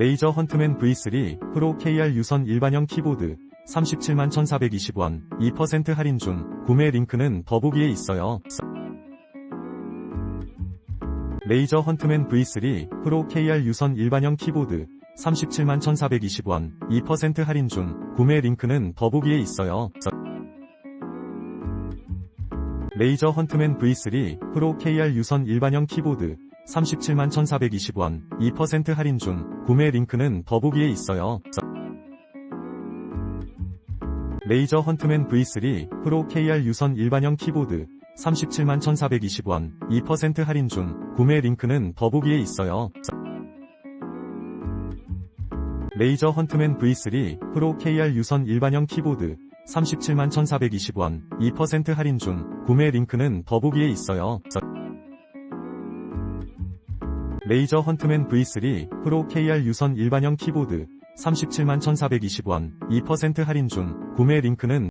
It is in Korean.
레이저 헌트맨 V3 프로 KR 유선 일반형 키보드 37만 1420원 2% 할인 중 구매 링크는 더보기에 있어요. 레이저 헌트맨 V3 프로 KR 유선 일반형 키보드 37만 1420원 2% 할인 중 구매 링크는 더보기에 있어요. 레이저 헌트맨 V3 프로 KR 유선 일반형 키보드 37만 1420원 2% 할인 중 구매 링크는 더보기에 있어요. 레이저 헌트맨 V3 프로 KR 유선 일반형 키보드 37만 1420원 2% 할인 중 구매 링크는 더보기에 있어요. 레이저 헌트맨 V3 프로 KR 유선 일반형 키보드 37만 1420원 2% 할인 중 구매 링크는 더보기에 있어요. 레이저 헌트맨 V3 프로 KR 유선 일반형 키보드 37만 1420원 2% 할인 중 구매 링크는